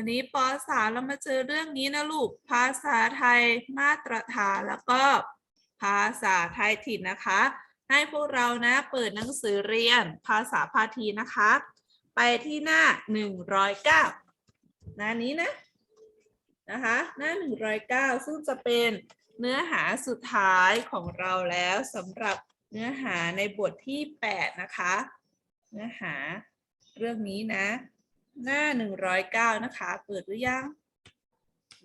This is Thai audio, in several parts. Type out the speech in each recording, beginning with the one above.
วันนี้ป .3 เรามาเจอเรื่องนี้นะลูก ภาษาไทยมาตรฐานแล้วก็ภาษาไทยถิ่นนะคะ ให้พวกเรานะเปิดหนังสือเรียนภาษาพาทีนะคะ ไปที่หน้า 109หน้านี้นะนะคะหน้า 109 ซึ่งจะเป็นเนื้อหาสุดท้ายของเราแล้วสำหรับเนื้อหาในบทที่ 8 นะคะ เนื้อหาเรื่องนี้นะ หน้า109นะคะ เปิดหรือยัง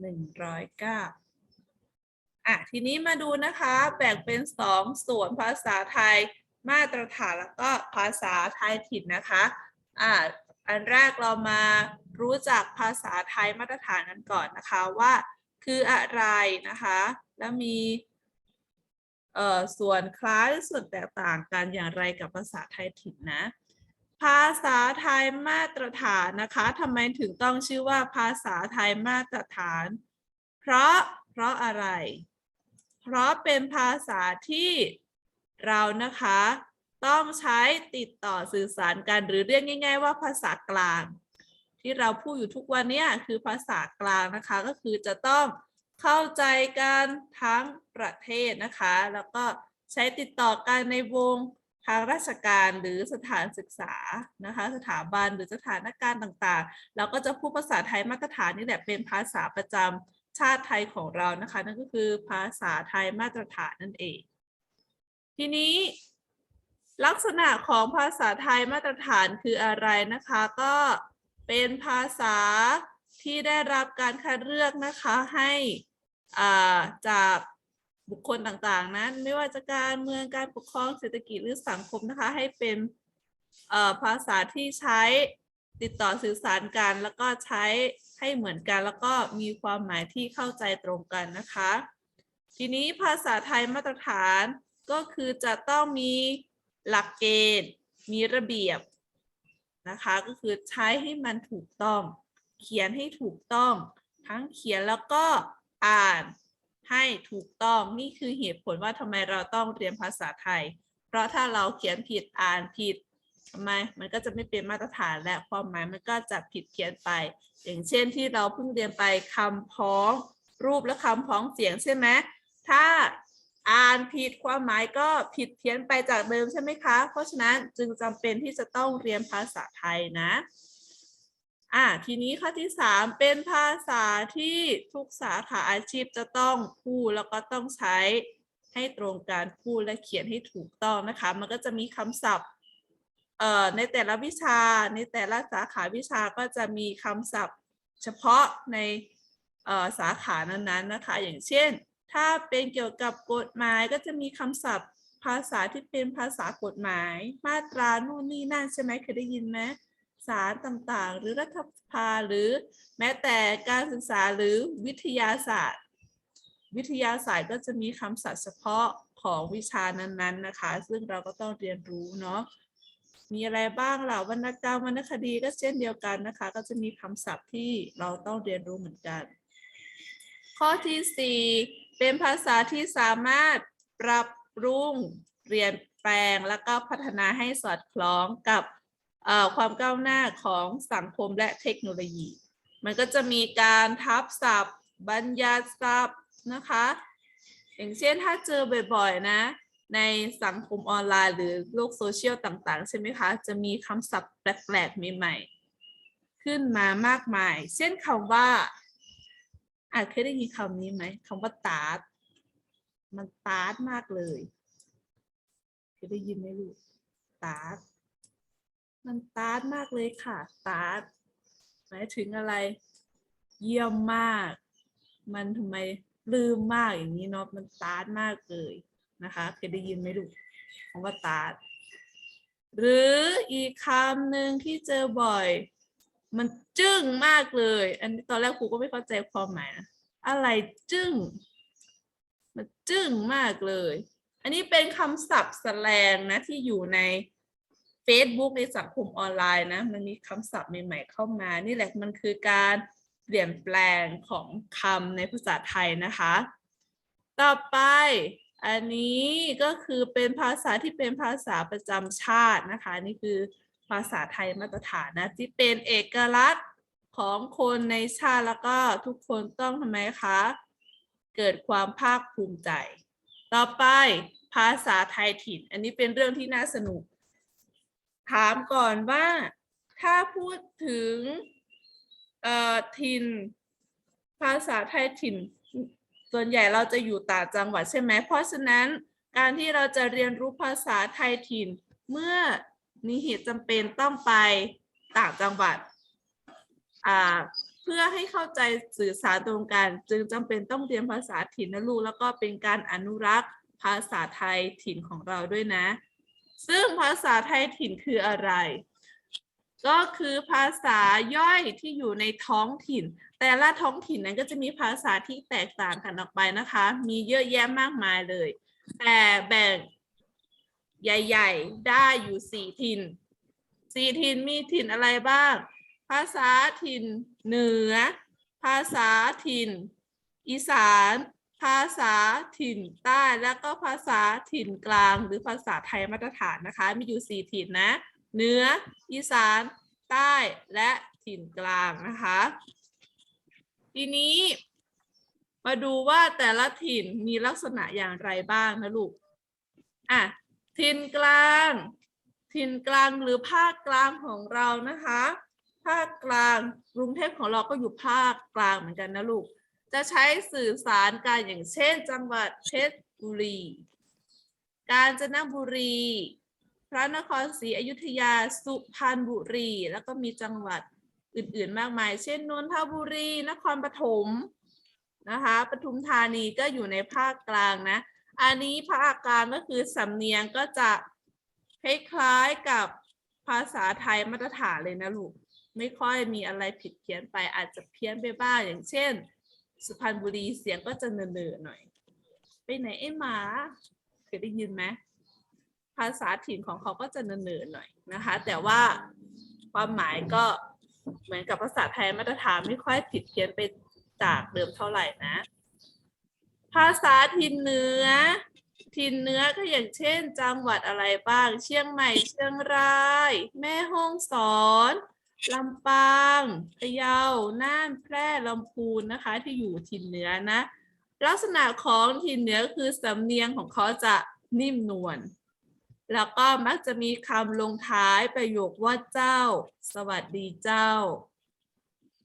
109อะ ทีนี้มาดูนะคะ แบ่งเป็น2ส่วนภาษาไทยมาตรฐานแล้วก็ภาษาไทยถิ่นนะคะ อ่า อันแรกเรามารู้จักภาษาไทยมาตรฐานกันก่อนนะคะว่าคืออะไรนะคะ แล้วมีเอ่อส่วนคล้ายส่วนแตกต่างกันอย่างไรกับภาษาไทยถิ่นนะ ภาษาไทยมาตรฐานนะคะทำไมถึงต้องชื่อว่าภาษาไทยมาตรฐาน เพราะเพราะอะไร เพราะเป็นภาษาที่เรานะคะ ต้องใช้ติดต่อสื่อสารกันหรือเรียกง่าย ๆ ว่าภาษากลาง ที่เราพูดอยู่ทุกวันเนี้คือภาษากลางนะคะก็คือจะต้องเข้าใจกันทั้งประเทศนะคะ แล้วก็ใช้ติดต่อกันในวง ทางราชการหรือสถานศึกษานะคะสถาบันหรือสถานการณ์ต่างๆ เราก็จะพูดภาษาไทยมาตรฐานนี่แหละเป็นภาษาประจำชาติไทยของเรานะคะ นั่นก็คือภาษาไทยมาตรฐานนั่นเอง ทีนี้ลักษณะของภาษาไทยมาตรฐานคืออะไรนะคะ ก็เป็นภาษาที่ได้รับการคัดเลือกนะคะให้อ่าจาก บุคคลต่างๆ นั้น ไม่ว่าจะการเมืองการปกครองเศรษฐกิจหรือสังคมนะคะ ให้เป็นภาษาที่ใช้ติดต่อสื่อสารกัน แล้วก็ใช้ให้เหมือนกัน แล้วก็มีความหมายที่เข้าใจตรงกันนะคะ ทีนี้ภาษาไทยมาตรฐานก็คือจะต้องมีหลักเกณฑ์ มีระเบียบนะคะ ก็คือใช้ให้มันถูกต้อง เขียนให้ถูกต้อง ทั้งเขียนแล้วก็อ่าน ให้ถูกต้องนี่คือเหตุผลว่าทำไมเราต้องเรียนภาษาไทย เพราะถ้าเราเขียนผิดอ่านผิดทำไมมันก็จะไม่เป็นมาตรฐานและความหมายมันก็จะผิดเพี้ยนไป อย่างเช่นที่เราเพิ่งเรียนไปคำพ้องรูปและคำพ้องเสียงใช่ไหมถ้าอ่านผิดความหมายก็ผิดเพี้ยนไปจากเดิมใช่ไหมคะ เพราะฉะนั้นจึงจำเป็นที่จะต้องเรียนภาษาไทยนะ อ่าทีนี้ข้อที่สามเป็นภาษาที่ทุกสาขาอาชีพจะต้องพูดแล้วก็ต้องใช้ให้ตรงการพูดและเขียนให้ถูกต้องนะคะ มันก็จะมีคำศัพท์เอ่อในแต่ละวิชาในแต่ละสาขาวิชาก็จะมีคำศัพท์ เฉพาะในเอ่อสาขานั้นๆนะคะ อย่างเช่น ถ้าเป็นเกี่ยวกับกฎหมายก็จะมีคำศัพท์ ภาษาที่เป็นภาษากฎหมาย มาตรานู่นนี่นั่นใช่ไหมเคยได้ยินไหม ศาลต่างๆ หรือรัฐสภาหรือแม้แต่การศึกษาหรือวิทยาศาสตร์ วิทยาศาสตร์ก็จะมีคำศัพท์เฉพาะของวิชานั้นๆนะคะ ซึ่งเราก็ต้องเรียนรู้เนาะมีอะไรบ้างล่ะวรรณกรรมวรรณคดีก็เช่นเดียวกันนะคะ ก็จะมีคำศัพท์ที่เราต้องเรียนรู้เหมือนกัน ข้อที่สี่เป็นภาษาที่สามารถปรับปรุงเปลี่ยนแปลง แล้วก็พัฒนาให้สอดคล้องกับ ความก้าวหน้าของสังคมและเทคโนโลยี มันก็จะมีการทับศัพท์ บัญญัติศัพท์นะคะ อย่างเช่นถ้าเจอบ่อยๆนะ ในสังคมออนไลน์หรือโลกโซเชียลต่างๆ ใช่ไหมคะ จะมีคำศัพท์แปลกๆใหม่ๆ ขึ้นมามากมาย เช่นคำว่า อาจเคยได้ยินคำนี้ไหมคำว่าตาร์ทมันตาร์ทมากเลยเคยได้ยินไหมลูกตาร์ท มันตาร์ทมากเลยค่ะตาร์ทหมายถึงอะไร เยี่ยมมาก มันทำไมลืมมากอย่างนี้เนาะมันตาร์ทมากเลยนะคะเคยได้ยินไหมลูกคำว่าตาร์ทหรืออีกคำหนึ่งที่เจอบ่อย มันจึ้งมากเลย อันนี้ตอนแรกครูก็ไม่เข้าใจความหมายนะอะไรจึ้ง มันจึ้งมากเลย อันนี้เป็นคำศัพท์แสลงนะที่อยู่ใน Facebook ในสังคมออนไลน์นะ มันมีคำศัพท์ใหม่ๆเข้ามา นี่แหละมันคือการเปลี่ยนแปลงของคำในภาษาไทยนะคะ ต่อไปอันนี้ก็คือเป็นภาษาที่เป็นภาษาประจำชาตินะคะ นี่คือภาษาไทยมาตรฐานนะ ที่เป็นเอกลักษณ์ของคนในชาติแล้วก็ทุกคนต้องทำไมคะ เกิดความภาคภูมิใจ ต่อไปภาษาไทยถิ่น อันนี้เป็นเรื่องที่น่าสนุก ถามก่อนว่าถ้าพูดถึงถิ่นภาษาไทยถิ่น ส่วนใหญ่เราจะอยู่ต่างจังหวัดใช่ไหมเพราะฉะนั้นการที่เราจะเรียนรู้ภาษาไทยถิ่น เมื่อมีเหตุจำเป็นต้องไปต่างจังหวัดเพื่อให้เข้าใจสื่อสารตรงกัน จึงจำเป็นต้องเรียนภาษาถิ่นนะลูกแล้วก็เป็นการอนุรักษ์ภาษาไทยถิ่นของเราด้วยนะ ซึ่งภาษาไทยถิ่นคืออะไร ก็คือภาษาย่อยที่อยู่ในท้องถิ่น แต่ละท้องถิ่นนั้นก็จะมีภาษาที่แตกต่างกันออกไปนะคะ มีเยอะแยะมากมายเลย แต่แบ่งใหญ่ ๆ ได้อยู่สี่ถิ่นสี่ถิ่นมีถิ่นอะไรบ้าง ภาษาถิ่นเหนือ ภาษาถิ่น อีสาน ภาษาถิ่นใต้แล้วก็ภาษาถิ่นกลางหรือภาษาไทยมาตรฐานนะคะ มีอยู่สี่ถิ่นนะเหนืออีสาน ใต้และถิ่นกลางนะคะ ทีนี้มาดูว่าแต่ละถิ่นมีลักษณะอย่างไรบ้างนะลูกอะถิ่นกลาง ถิ่นกลางหรือภาคกลางของเรานะคะ ภาคกลางกรุงเทพของเราก็อยู่ภาคกลางเหมือนกันนะลูก จะใช้สื่อสารกันอย่างเช่น จังหวัดเพชรบุรี กาญจนบุรี พระนครศรีอยุธยา สุพรรณบุรี แล้วก็มีจังหวัดอื่นๆ มากมาย เช่น นนทบุรี นครปฐม นะคะ ปทุมธานีก็อยู่ในภาคกลางนะ อันนี้ภาคกลางก็คือสำเนียงก็จะคล้ายๆกับภาษาไทยมาตรฐานเลยนะลูก ไม่ค่อยมีอะไรผิดเพี้ยนไปอาจจะเพี้ยนไปบ้างอย่างเช่น สุพรรณบุรีเสียงก็จะเนอๆหน่อย ไปไหนไอ้หมาเคยได้ยินไหมภาษาถิ่นของเขาก็จะเนอๆหน่อยนะคะ แต่ว่าความหมายก็เหมือนกับภาษาไทยมาตรฐานไม่ค่อยผิดเพี้ยนไปจากเดิมเท่าไหร่นะ ภาษาถิ่นเหนือ ถิ่นเหนือก็อย่างเช่น จังหวัดอะไรบ้าง เชียงใหม่ เชียงราย แม่ฮ่องสอน ลำปางพะเยา น่าน แพร่ลำพูนนะคะ ที่อยู่ถิ่นเหนือนะ ลักษณะของถิ่นเหนือคือสำเนียงของเขาจะนิ่มนวล แล้วก็มักจะมีคำลงท้ายประโยคว่าเจ้า สวัสดีเจ้า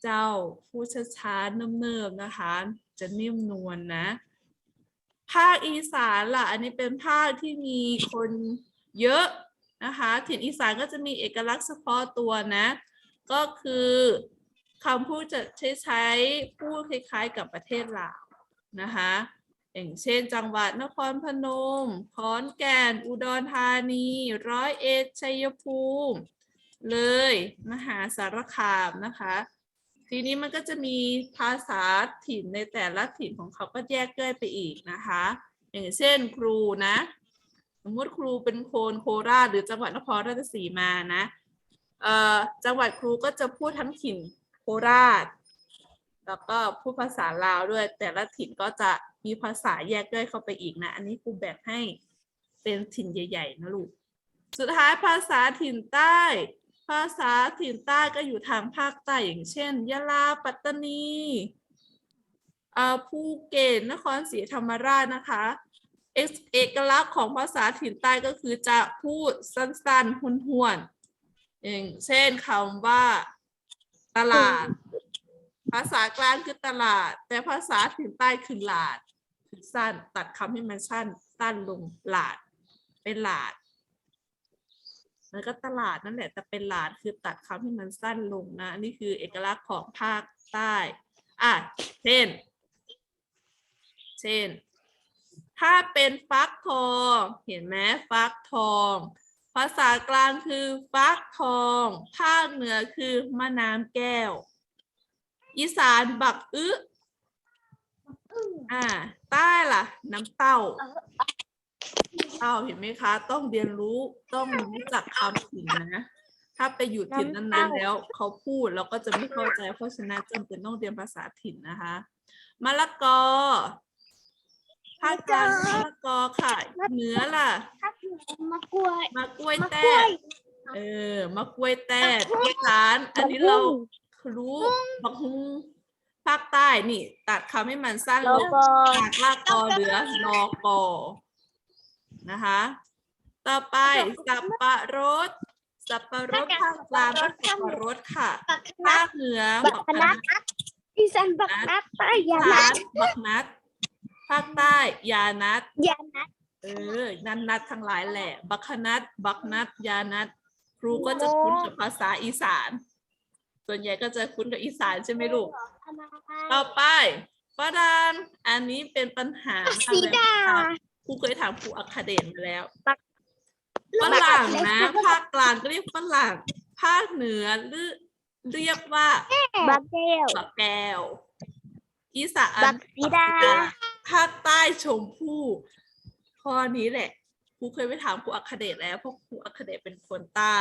เจ้าพูดช้าๆเนิบๆนะคะ จะนิ่มนวลนะ ภาคอีสานล่ะ อันนี้เป็นภาคที่มีคนเยอะนะคะ ถิ่นอีสานก็จะมีเอกลักษณ์เฉพาะตัวนะ ก็คือคำพูดจะใช้ใช้พูดคล้ายๆกับประเทศลาวนะคะอย่างเช่น จังหวัดนครพนม ขอนแก่น อุดรธานี ร้อยเอ็ด ชัยภูมิ เลย มหาสารคามนะคะ ทีนี้มันก็จะมีภาษาถิ่นในแต่ละถิ่นของเขาก็แยกย่อยไปอีกนะคะ อย่างเช่นครูนะ สมมติครูเป็นโคนโคราชหรือจังหวัดนครราชสีมานะ จังหวัดครูก็จะพูดทั้งถิ่นโคราช แล้วก็พูดภาษาลาวด้วย แต่ละถิ่นก็จะมีภาษาแยกย่อยเข้าไปอีกนะ อันนี้ครูแบ่งให้เป็นถิ่นใหญ่ๆนะลูก สุดท้ายภาษาถิ่นใต้ ภาษาถิ่นใต้ก็อยู่ทางภาคใต้อย่างเช่น ยะลา ปัตตานีภูเก็ต นครศรีธรรมราชนะคะ เอกลักษณ์ของภาษาถิ่นใต้ก็คือจะพูดสั้นๆห้วนๆ อย่างเช่นคำว่า ตลาด ภาษากลางคือตลาด แต่ภาษาถิ่นใต้คือหลาดคือสั้นตัดคำให้มันสั้นสั้นลงหลาด เป็นหลาดมันก็ตลาดนั่นแหละแต่เป็นหลาดคือตัดคำให้มันสั้นลงนะนนี้คือเอกลักษณ์ของภาคใต้อะเช่น เช่น ถ้าเป็นฟักทอง เห็นไหมฟักทอง ภาษากลางคือฟักทอง ภาคเหนือคือมะนาวแก้ว อีสานบักอึอ่า ใต้ล่ะ น้ำเต้า เต้าเห็นไหมคะ ต้องเรียนรู้ ต้องรู้จักคำถิ่นนะ ถ้าไปอยู่ถิ่นนั้นๆแล้ว เขาพูดเราก็จะไม่เข้าใจ เพราะฉะนั้นจำเป็นต้องเรียนภาษาถิ่นนะคะ มะละกอ ภาคกลางมะละกอค่ะ เหนือล่ะถ้าถึงมะกล้วยมะกล้วยมะกแต้ล้วยเออมะกล้วยแต้อีสาน อันนี้เราเครู้บักฮุงภาคใต้นี่ ตัดคำให้มันสั้นลแล้วงก็จากลากกอเหลือรอกอนะคะ ต่อไปสับปะรด สับปะรดภาคกลางก็สับปะรดค่ะบักภานัดคเหนือบับักกนันัดดอีสานบักนัดใต้ยาร้านัดนบักนัด ภาคใต้ยานัดยานัดเออ นันนัดทั้งหลายแหละ บักขนัดบักนัดยานัดครูก็จะคุ้นกับภาษาอีสาน ส่วนใหญ่ก็จะคุ้นกับอีสานใช่ไหมลูก ต่อไปฝรั่งอันนี้เป็นปัญหาสีดาครูเคยถามครูอัคเดชมาแล้วปักฝรั่งนะภาคกลางก็เรียกฝรั่งภาคเหนือเรียเรียกว่าบักแก้วบักแก้ว อีสานบักสีดาภาคใต้ชมพู่ข้อนี้แหละครูเคยไปถามครูอัคเดชแล้วเพราะครูอัคเดชเป็นคนใต้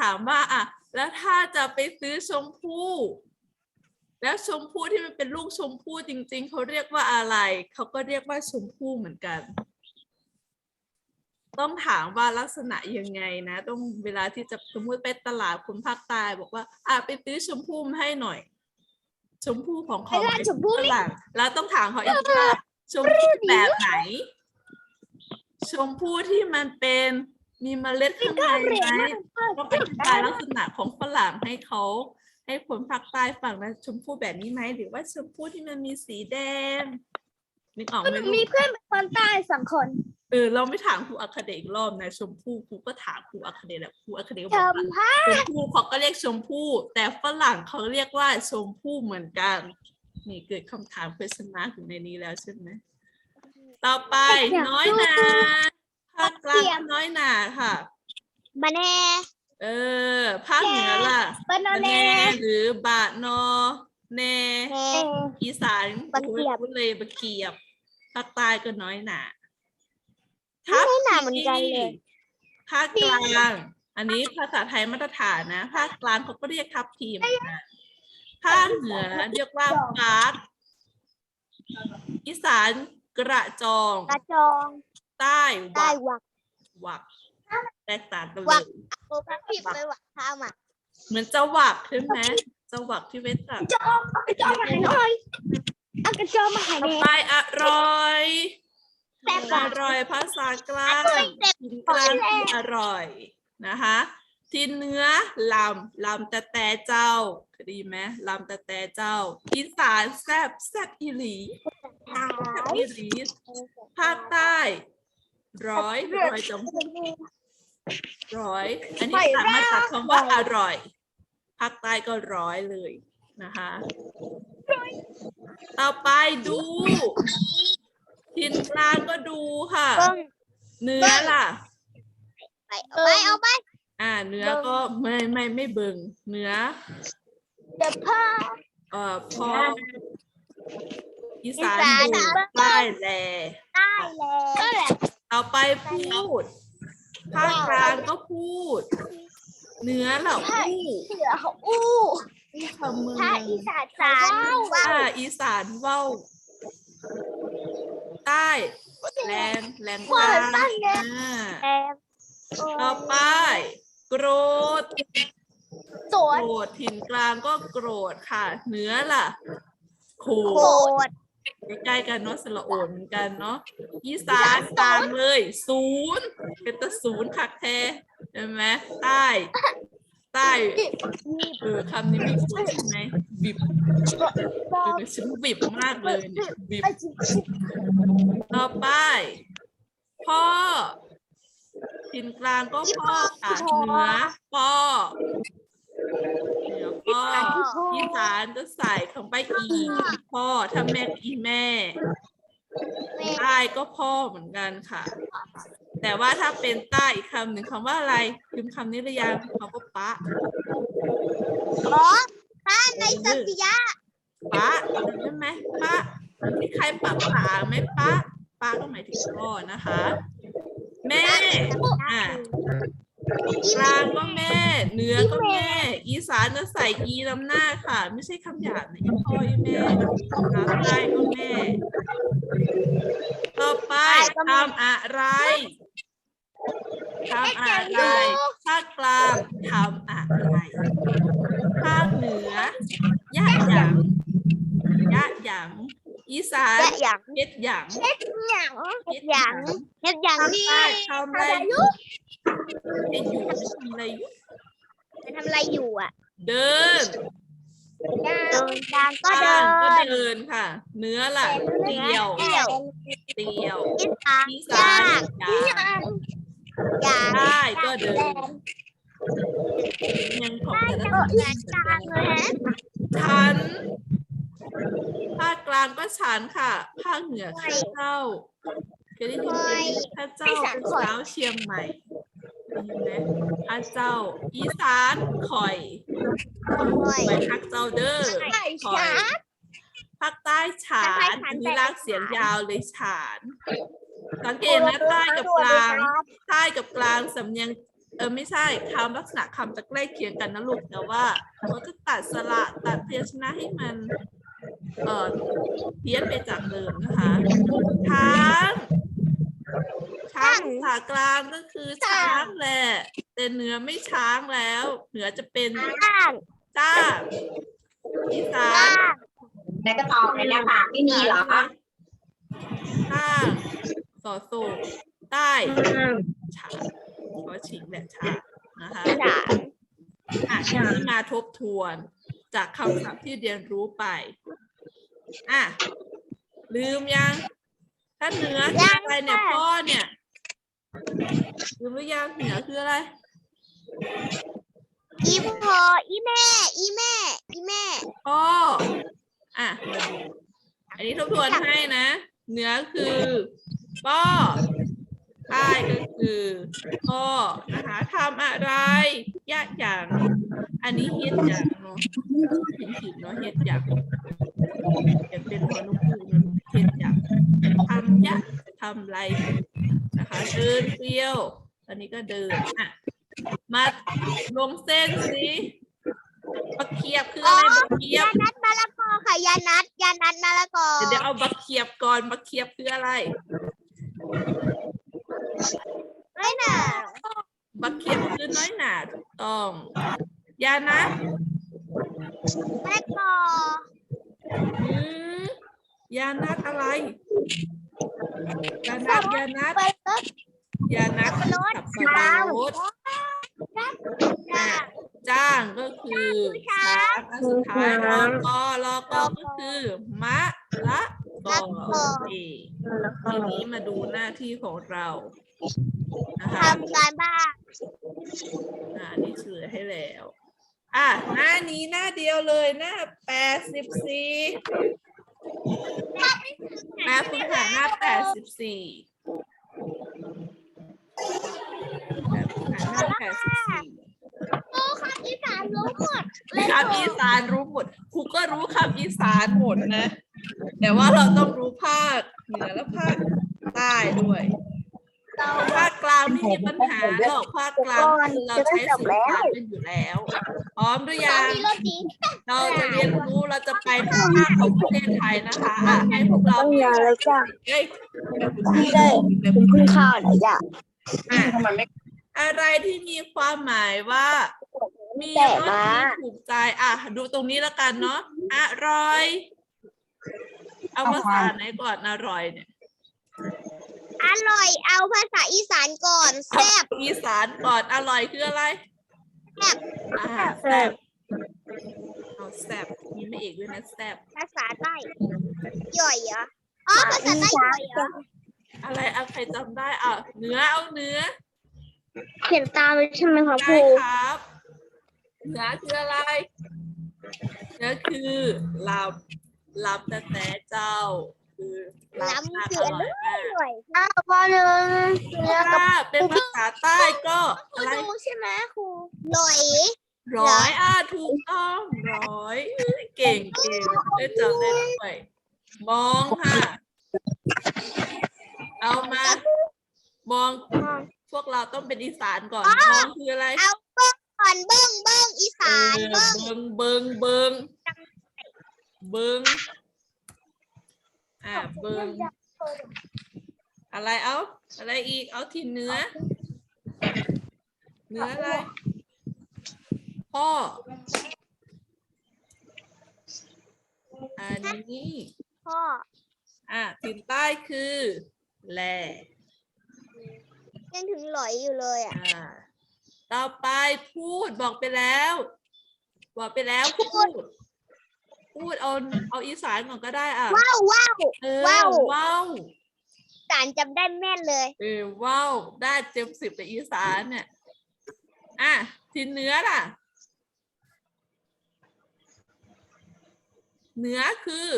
ถามว่าอะแล้วถ้าจะไปซื้อชมพู่แล้วชมพู่ที่มันเป็นลูกชมพู่จริง ๆเขาเรียกว่าอะไรเขาก็เรียกว่าชมพู่เหมือนกัน ต้องถามว่าลักษณะยังไงนะ ต้องเวลาที่จะสมมติไปตลาดคนภาคใต้บอกว่า อะไปซื้อชมพู่มาให้หน่อย ชมพู่ของเขาไม่ได้ชมพู่ฝรั่งแล้วต้องถามเขาอีกว่าชมพู่แบบไหน ชมพู่ที่มันเป็นมีเมล็ดข้างในไหม ต้องอธิบายลักษณะของฝรั่งให้เขาให้คนภาคใต้ฟังนะชมพู่แบบนี้ไหมหรือว่าชมพู่ที่มันมีสีแดงนึกออกไหมลูมีกเพื่อนเป็นคนใต้สองคน เออเราไม่ถามครูอัคเดชอีกรอบนะชมพู่ครูก็ถามครูอัคเดชแหละครูอัคเดชก็ชบอกมว่าพาชมพู่เขาก็เรียกชมพู่ แต่ฝรั่งเขาเรียกว่าชมพู่เหมือนกัน นี่เกิดคำถาม question mark อยู่ในนี้แล้วใช่ไหมต่อไปน้อยนาภาคกลางก็น้อยนาค่ะบาแน่เออภาคเหนือล่ะบานาแนแน่หรือบะนอแนแน่อีสานบักเกียบโอ้เลยบะเกียบภาคใต้ก็น้อยหนา น้อยหนาเหมือนกันเลย ภาคกลาง อันนี้ภาษาไทยมาตรฐานนะ ภาคกลางเขาก็เรียกทับทีมนะภาคเหนือเรียกว่าปาร์ตอีสานกระจอง กระจองใต้ใต้วักวักวักแตกต่างกันเลวักยโอ้พักผิดไปวักข้ามอะเหมือนจะวักใช่ไหมจะวักที่เวสต์อะจองเอากระจองมาให้หน่อยเอากระจองมาให้ต่อแน่ไปอร่อย แซ่บอร่อยภาษากลางกินกลางออร่อยนะคะที่เนื้อลำลำแต่แต่เจ้าคดีไหมลำแต่แต่เจ้าอีสานแซบแซบอีหลีแซบอีหลีภาคใต้ ร้อยร้อยจำร้อย อันนี้สามารถตัดคำว่าอร่อยภาคใต้ก็ร้อยเลยนะคะ ต่อไปดู ทินกลางก็ดูค่ะเบิ้งเนื้อล่ะ ไปเอาไปเอาไปอ่า เนื้อก็ไม่ไม่ไม่เบิงเนื้อเดี๋ยวพ่อเอ่อพออีสานอีสานดูอะใต้แลได้แล้วแหละต่อไปพูดภาคกลางก็พูด เนื้อเหล่าพูดเสือเขาอู้คำมือภาคอีสานสานว้าอ่าวอีสานเว้า ใต้แรงแรงกลางอ่าแอมต่อไป โกรธโสโกรดธถิ่นกลางก็โกรธค่ะเนื้อล่ะโขโสดดใกล้ๆกันเนาะสระโอนเหมือนกันเนาะอีสานกลางเลยศูนย์เป็นตะศูนย์คักแท้ใช่ไหมใต้ ใต้เออคำนี้ไม่คุ้นใช่ไหมบิบเออฉันบิบมากเลยเนี่ยบิบต่อไปพ่อถิ่นกลางก็พ่อค่ะเหนือพ่อเหนือพ่ออีสานจะใส่คำไปอีพ่อถ้าแม่ก็อีแม่ใต้ก็พ่อเหมือนกันค่ะ แต่ว่าถ้าเป็นใต้อีกคำหนึ่งคำว่าอะไรลืมคำนี้หรือยังคำว่าปะอ๋อบ้านในสัตยาปะใช่ไหมปะที่ใครปะปาไหมปะปะก็หมายถึงพ่อนะคะ แม่อะกลางก็แม่เหนือก็แม่ อีสานจะใส่อีลำหน้าค่ะ ไม่ใช่คำหยาบนะอีพ่ออีแม่นะคะใต้ก็แม่ ต่อไปทำอะไร ทำอะไร ภาคกลางทำอะไร ภาคเหนือยะหยังยะหยังอีสานและอย่างเฮ็ดหยังอย่างอย่างเฮ็ดอย่างภาคนี้ใต้ทำอะไรอยู่เฮ็ดอยู่ทำอะไรอยู่จะทำอะไรอยู่อะ เดินเดินทางก็เดิจ้างก็นเดินค่ะ เนื้อล่ะเตียวเดี่ยวเตียวอีสานอีย่าสานงยาง อย่างใต้ก็เดินยังของแต่ละก็ที่เดินทางเลยฮะฉันภาคกลางก็ฉันค่ะ ภาคเหนือข้าเจ้าเคยได้ยินไหมข้าเจ้าเป็นสาวเชียงใหม่ได้ยินไหมข้าเจ้า อีสานคอยด้วยไปพักเจ้าเด้อคอยภาคใต้ฉานคือลากเสียงยาวเลยฉาน สังเกตนะใต้กับกลางใต้กับกลางสำเนียงเออไม่ใช่คำลักษณะคำจะใกล้เคียงกันนะลูกแต่ว่าเขาจะตัดสระตัดพยัญชนะให้มันเออเพี้ยนไปจากเดิมนะคะช้างช้างภาษากลางก็คือช้างแหละ แต่เหนือไม่ช้างแล้ว เหนือจะเป็นจ้างจ้าอีสาจ้านงในกระตอบในหน้าผากไม่มีเหรอคะใต้สอสูใต้ฉาก็ฉิงแหละฉานะคะจ้างอะทีนี้มาทบทวนจากคำศัพท์ที่เรียนรู้ไป อะ ลืมยังถ้าเหนือคืออะไรเนี่ยพ่อเนี่ยลืมหรือยังเหนือคืออะไร อีพ่ออีแม่ อีแม่ อีแม่พ่ออะ อันนี้ทบทวนให้นะ เหนือคือ ป้อใต้ก็คือพ่อนะคะทำอะไรยะอย่าง อันนี้เฮ็ดอย่างเนาะผิดผิดเนาะเฮ็ดอย่างจะเป็นพอนุกูนั้นเฮ็ดอย่างทำยะทำไรนะคะเดินเปรี้ยว ตอนนี้ก็เดินอะมาลงเส้นสิบักเขียบคืออะไรบักเขียยาบนัดมะละกอค่ะยานัดยานัดมะละกอเดี๋ยวเดี๋ยวเอาบักเขียบก่อนบักเขียบคืออะไร ไม่น่ะ บักเขียบคือ น้อยหนาถูกต้องยานะมะละกออืมยานัดอะไร ยานัดยานัดเปิดรถยานัดคือสับปะรดอะจ้างก็คือช้างอันสุดท้ายรอกอรอกอก็คือ มะละกอเองทีนี้มาดูหน้าที่ของเรานะคะทำการบ้าน อ่านี่เฉลยให้แล้ว อะหน้านี้หน้าเดียวเลยหน้าแปดสิบสี่แม่ฝึกหัดหน้าแปดสิบสี่แบบฝึกหัดหน้าแปดสิบสี่คำอีสานรู้หมดคำอีสานรู้หมดครูก็รู้คำอีสานหมดนะ แต่ว่าเราต้องรู้ภาคเหนือและภาคใต้ด้วย ภาคกลางไม่มีปัญหาหรอกภาคกลางคือเราใช้สื่อสารกันอยู่แล้ว พร้อมหรือตอยันงนี้รถดีเราจะเรียนรู้เราจะไปทุกภาคของประเทศไทยนะคะอะให้พวกเราต้องยาแล้วจ้ะเอ้ยแบบคุณไม่ได้คุณเพิ่งข้าวเหรอจ้ะอะทำไมไม่อะไรที่มีความหมายว่ามีรสที่ถูกใจอะ ดูตรงนี้แล้วกันเนาะอร่อย เอาภาษาไหนก่อนอร่อยเนี่ย อร่อยเอาภาษาอีสานก่อนแซ่บอีสานก่อนอร่อยคืออะไรแซ่บอ่าแซ่บเอาแซ่บมีไม่เอกด้วยนะแซ่บภาษาใต้ย่อยเหรออ๋อภาษาใต้ย่อยเหรออะไรเอาใครจำได้อะเนื้อเอาเนื้อเขียนตามเลยใช่ไหมคะคได้รูครับ เนื้อคืออะไรเนื้อคือลับลับแต่แต่เจ้า คือลับมากอร่อยมากย่อยอ้าวปหนึ่งเนื้อกับถ้าเป็นภาษาใต้ก็อะไรดูใช่ไหมครูลอยร้อยอะถูกต้องร้อยเอ้ยเก่งเก่งได้จำได้ด้วยมองค่ะ เอามามองพวกเราต้องเป็นอีสานก่อนมองคืออะไรเอาเบิ้งก่อนเบิ้งเบิ้งอีเอสานอเบิ้งเบิงเบิงเบิงเบิง อะเบิงอะไรเอา อะไรอีก เอาที่เนื้อ เนื้ออะไร พ่อ อันนี้ พ่อ อะถิ่นใต้คือแลยังถึงหลอยอยู่เลยอะ อ่า ต่อไปพูดบอกไปแล้ว บอกไปแล้วพูด พูดเอาเอาอีสานก่อนก็ได้อะว้าวว้าวเออว้าวว้าวสารจำได้แม่นเลยเออว้าวได้เต็มสิบในอีสานเนี่ยอะทีเนื้อล่ะ เนื้อคือ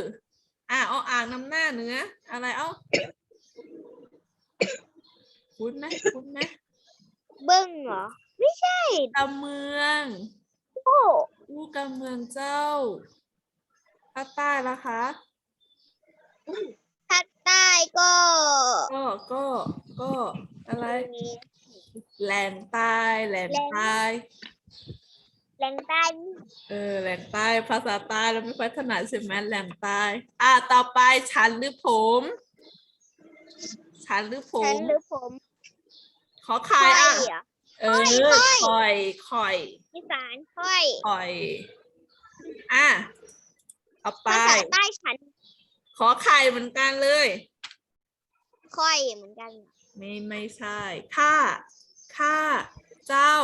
อะเอาอ่างนำหน้าเนื้อ อะไรเอ้าคุ้นไหมคุ้นไหมเบิ้งเหรอ ไม่ใช่กำเมือง โอ้อู้กำเมืองเจ้าภาคใต้ละคะภาคใต้ก็ ก็ก็ก็อะไร แหลงใต้แหลงใต้แรงใต้เออแหล่งใต้ภาษาใต้เราไม่ค่อยถนัดใช่ไหมแหล่งใต้อะต่อไปฉันหรือผมฉันหรือผฉันมหรือผม ขอใครอะค่อยเหรอเออคอยคอยอีสานค่อยคอย อะ เอาไป ภาษาใต้ฉันขอไข่เหมือนกันเลย ค่อยเหมือนกันไม่ไม่ใช่ข้าข้าเจ้า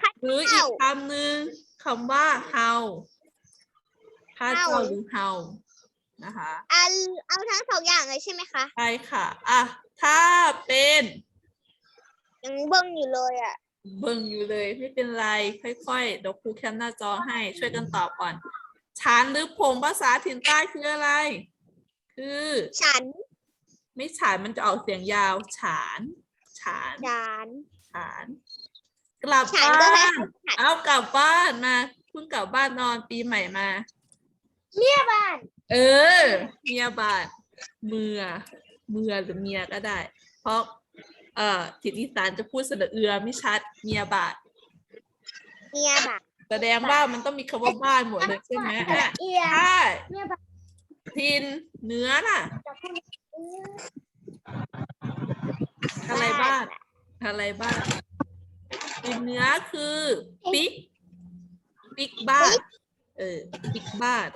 ข้าหรืออีกคำหนึ่งคำว่าเฮาข้าเจ้าหรือเฮานะคะ เอาเอาทั้งสองอย่างเลยใช่ไหมคะใช่ค่ะ อะ ถ้าเป็นยังเบิ้งอยู่เลยอะ เบิ่งอยู่เลย ไม่เป็นไร ค่อยๆเดี๋ยวครูแคปหน้าจอให้ช่วยกันตอบก่อน ฉานหรือผมภาษาถิ่นใต้คืออะไร คือ ฉัน ไม่ฉานมันจะออกเสียงยาวฉานฉานฉันฉาน กลับฉันบ้าก็ได้น ฉันเอากลับบ้านมาเพิ่งกลับบ้านนอนปีใหม่มาบ้านเออ เมียบาทเมือ เมือหรือเมียก็ได้ เพราะ เอ่อถิ่นอีสานจะพูดสระเอือไม่ชัด เมียบาท เมียบ้าน แสดงว่ามันต้องมีคำว่าบ้านหมดเลยใช่ไหมอะเอียใช่เมียบ้านทินเนื้อน่ะอะไรบ้านอะไรบ้านทินเนื้อคือปิ๊กปิ๊กบ้านเออปิ๊กบ้าน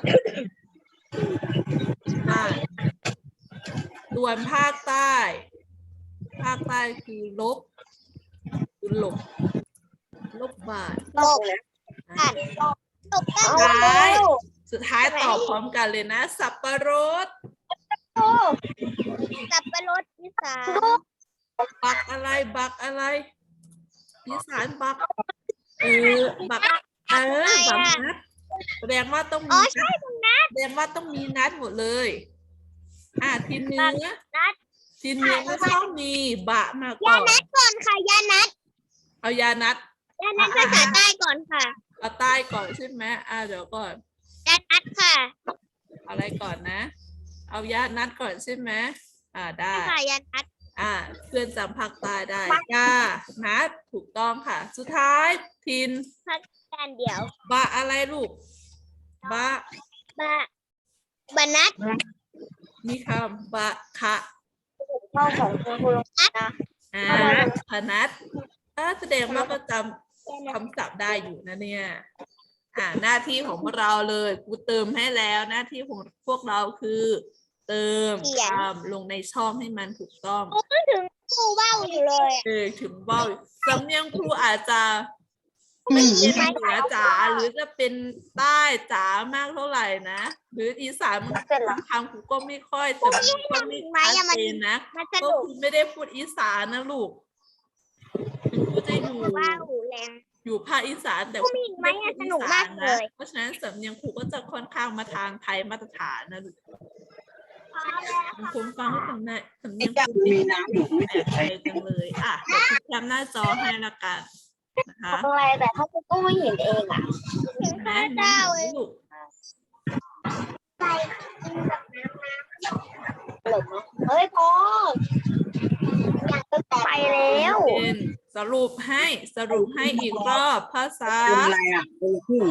บ้านส่วนภาคใต้ ภาคใต้คือลบคือหลบลบบาทตก บ้านตกบ้านสุดท้ายสุดท้ายตอบพร้อมกันเลยนะ สับปะรดสับปะรดอีสานบักอะไรบักอะไรอีสานบักเออบักเออบักนัดแสดงว่าต้องอ๋มีอใช่ตรงนั้นแสดงว่าต้องมีนัดหมดเลย อะทีเนื้อนัดทีเนื้อก็ต้องมีบะมาก่ยาอนนัดก่อนค่ะยานัด เอายานัดยานัดภาษาใต้ก่อนค่ะ เอาใต้ก่อนใช่ไหมอะเดี๋ยวก่อนยานัดค่ะอะไรก่อนนะ เอายานัดก่อนใช่ไหมอ่าได้ภาษายานัดอ่าเพื่อนจำภาคใต้ได้กานัดถูกต้องค่ะ สุดท้ายทินการเดียวบะอะไรลูกบะบะบะนัดมีคำบะคะเข้าของคุณครูอ่าพนัทอ่าแสดงว่าก็จำ คำศัพท์ได้อยู่นะเนี่ย อ่า หน้าที่ของพวกเราเลยกูเติมให้แล้ว หน้าที่ของพวกเราคือ เติมคำลงในช่องให้มันถูกต้องนึกถึงครูว่าวอยู่เลยอะ เออถึงเบ้าสำเนียงครูอาจจะไม่เป็นเหนือจ๋าหรือจะเป็นใต้จ๋ามากเท่าไหร่นะ หรืออีสานมันบางคำครูก็ไม่ค่อยแต่มันก็ไม่ชัดเจนนะมันสก็นุกคือไม่ได้พูดอีสานนะลูก ครูจะอยู่ว่าวแรง อยู่ภาคอีสานแต่ผู้หญิงไหมอะสนุกมากเลย เพราะฉะนั้นสำเนียงครูก็จะค่อนข้างมาทางไทยมาตรฐานนะลูกบางคนฟังแล้วสำเนียงสำเนียงครูมีน้ำอยู่ไม่ไทยจังเลยอะเดี๋ยวครูแคปหน้าจอให้ละกันนะคะอะไรแต่เขาก็ไม่เห็นเองอะถึงแม่ข้าเจ้าเองลูกหลบนะเฮ้ยพออยากจะไปแล้วเป็น สรุปให้สรุปให้อีกรอบภาษาอะไรอะคนละครึ่ง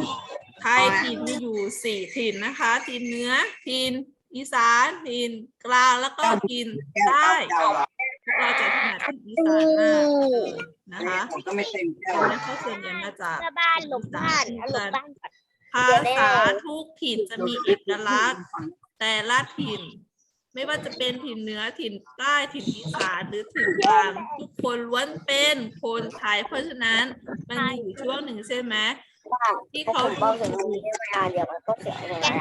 ไทยถิ่นมีอยู่สี่ถิ่นนะคะ ถิ่นเหนือถิ่นอีสานถิ่นกลางแล้วก็ถิ่นแก้วใต้เก้าอะเราจะถนัดถิ่นอีสานมากเลยนะคะผมก็ไม่เต็มแก้วและเขาส่วนใหญ่มาจากกระบ้านหลบบ้านเอาหลบบ้านก่อนภาษาทุกถิ่นจะมีเอกลักษณ์แต่ละถิ่น ไม่ว่าจะเป็นถิ่นเหนือถิ่นใต้ถิ่นอีสานหรือถิ่นกลางทุกคนล้วนเป็นคนไทยเพราะฉะนั้นมันมีอยู่ช่วงหนึ่งใช่ไหมที่ถ้าเขาผมเบาเสียงตรงนี้ได้ไหมอะเดี๋ยวมันก็เสียงเลยนะ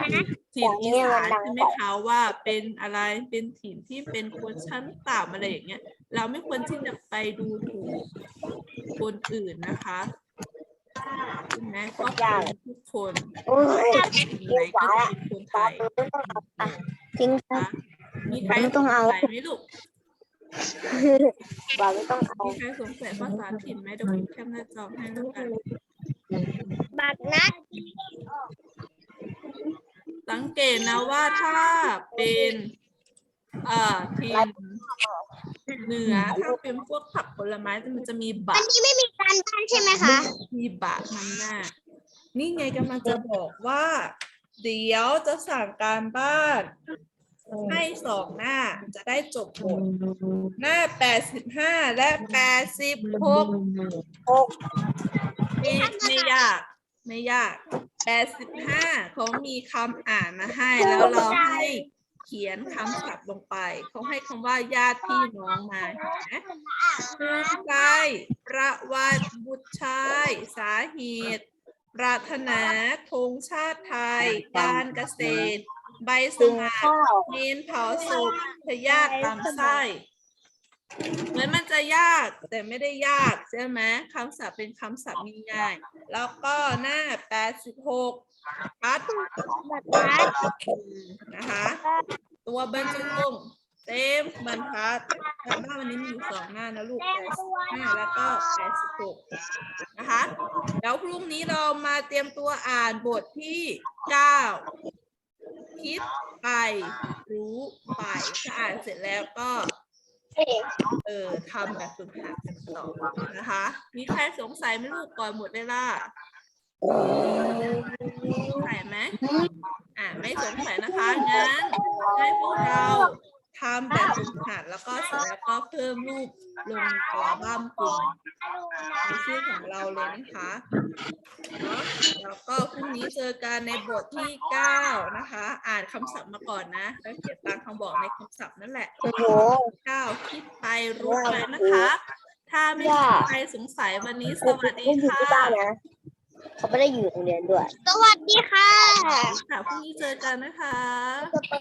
ถิ่นอีสานอย่างนี้มันดังใช่ไหมคะว่าเป็นอะไรเป็นถิ่นที่เป็นคนชั้นต่ำอะไรอย่างเงี้ย เราไม่ควรที่จะไปดูถูกคนอื่นนะคะใช่ไหมเพราะคนทุกคนโอ้ยไหนก็จะเป็นคนไทตายไม่ต้องเอาอะทิ้งนะ มีใครไม่ต้องเอาสงสัยไหมลูกบาไม่ต้องเอามีใครสงสัยภาษาถิ่นไหมเดี๋ยวผมแคปหน้าจอให้แล้วกันบักนัดสังเกตนะว่าถ้าเป็นเอ่อถิ่นเหนือถ้าเป็นพวกผักผลไม้มันจะมีบะวันนี้ไม่มีการบ้านใช่ไหมคะ มีบะนำหน้านี่ไงกำลังจะบอกว่า เดี๋ยวจะสั่งการบ้าน ให้สองหน้าจะได้จบบทหน้า 85 และ 86ไม่ไม่ยาก ไม่ยาก 85เขามีคำอ่านมาให้ แล้วเราให้เขียนคำศัพท์ลงไป เขาให้คำว่าญาติพี่น้องมาเห็นไหมภูมิใจประวัติบุตรชาย สาเหตุ ปรารถนาธงชาติไทย การเกษตร ใบสกินมัครข้าวเมนเผาศพพยาธิลำไส้เหมือนมันจะยากแต่ไม่ได้ยากใช่ไหมคำศัพท์เป็นคำศัพท์ง่ายๆแล้วก็หน้า 86พัดบักนัดนะคะ ตัวบรรจงเต็มบรรทัดแต่หน้าวันนี้มีอยู่สองหน้านะลูก85แล้วก็86นะคะ แล้วพรุ่งนี้เรามาเตรียมตัวอ่านบทที่ 9 คิดไป รู้ไปถ้าอ่านเสร็จแล้วก็เออทำแบบฝึกหัดกันต่อนะคะ มีใครสงสัยไหมลูกก่อนหมดเวลาสงสัยไหมอ่าไม่สงสัยนะคะงั้นให้พวกเรา ทำแบบฝึกหัดแล้วก็เสร็จแล้วก็เพิ่มรูปลงอัลบั้มกลุ่มในชื่อของเราเลยนะคะเนาะแล้วก็พรุ่งนี้เจอกันในบทที่ 9 นะคะ อ่านคำศัพท์มาก่อนนะ แล้วเขียนตามคำบอกในคำศัพท์นั่นแหละโอ้โหเก้าคิดไปรู้ไปนะคะ ถ้าไม่มีใครสงสัยวันนี้สวัสดีไม่อยู่ค่ะที่บ้านนะเขาไม่ได้อยู่โรงเรียนด้วย สวัสดีค่ะ ค่ะพรุ่งนี้เจอกันนะคะจะไป